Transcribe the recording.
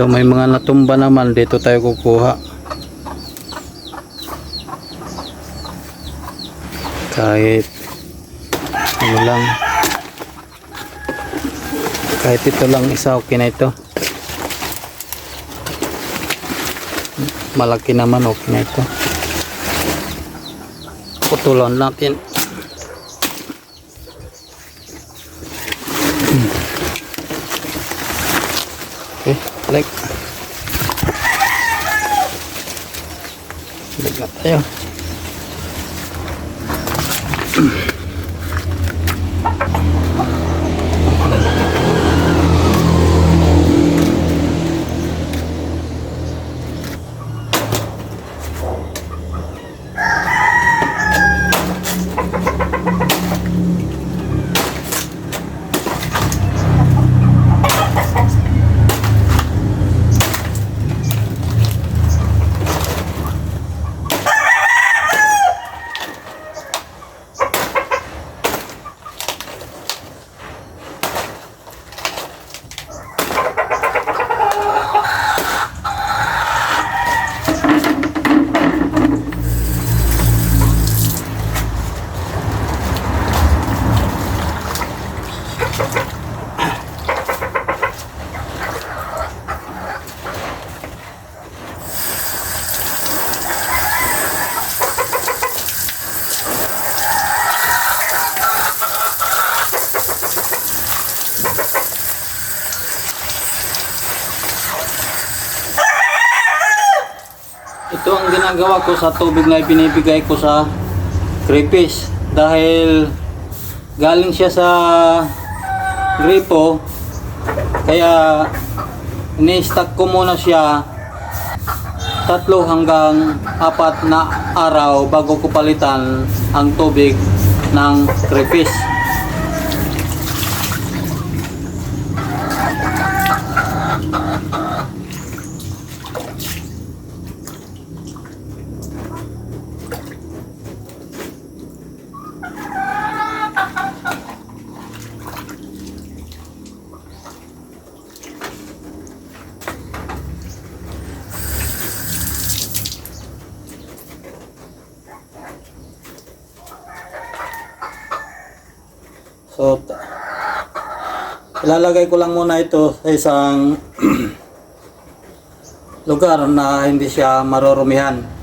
Ito may mga natumba naman dito tayo kukuha. Kahit ano lang kahit ito lang isa okay na ito. Malaki naman okay na ito. ตัวหลอนลาบเอ็นเล็กเล็กแบบเดียว Ito ang ginagawa ko sa tubig na ibinibigay ko sa crayfish dahil galing siya sa gripo kaya ini-stack ko muna siya tatlo hanggang apat na araw bago ko palitan ang tubig ng crayfish. So, ilalagay ko lang muna ito sa isang lugar na hindi siya marurumihan.